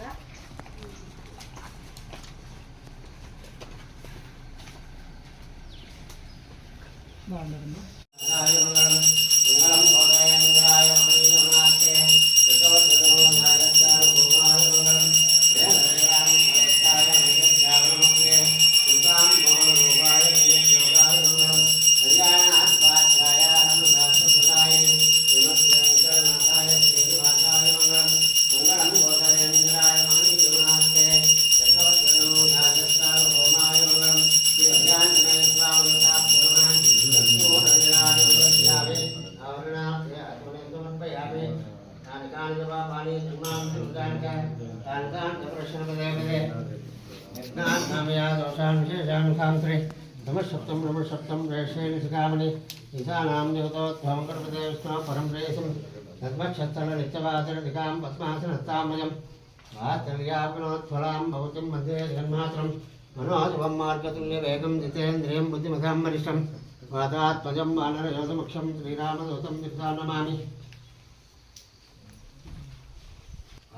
కదా. బాగుంటుందమ్మా మాని దుర్మాం దుర్గాంకాయ కాంతాంత ప్రశ్న పదే పదే యజ్ఞాన్ కామయా దోషాన్ విశేషాన్ కాంత్రే నమస్సప్తం నమస్సప్తం రేషే నిష్కామణి ఈశానాం దేవతోత్వం పరపదే విష్ణు పరం ప్రేసం తద్వక్షత్తల నిత్యవాసరధికాం పద్మాసనస్తామయం వాత్సల్యాపులోత్ఫలాం భవతిం మధ్యే జన్మాత్రం మనోజువం మార్గతుల్యవేగం జితేంద్రియం బుద్ధిమతాం వరిష్టం వాతాత్మజం వానరయోధముఖ్యం శ్రీరామదూతం నిప్తానమామి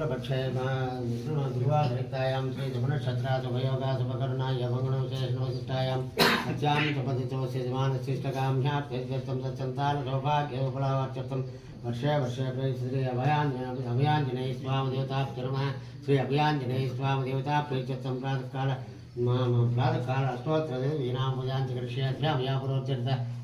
प्रपक्षेमायां श्रीधमनक्षत्रासुभयोगासुभकरुणायमङ्गणशेषणोदिष्टायां सत्यां सुपतितोस्य जमानशिष्टकां वर्षे वर्षे श्री अभयाञ्जनेय स्वामदेवताप्तरमः श्री अभयाञ्जनेय स्वामदेवताप्रीत्यर्थं प्रातःकाल प्रातःकाल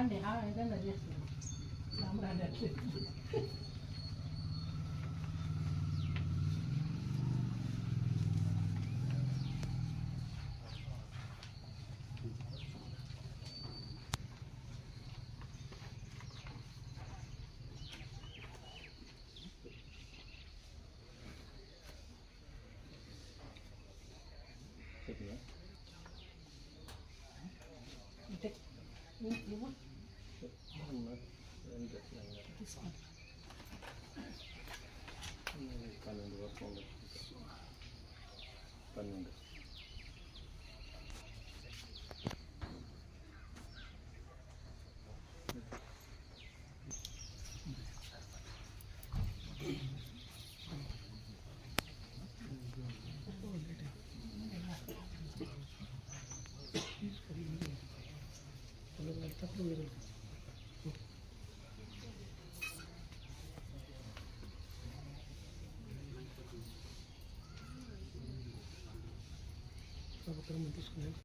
అండి ఏదైనా చేస్తుంది సామ్రాజ్యం అంటే ఇవ్వు తీసుకోండి పన్నెండు ఉత్తరం తీసుకున్నాను.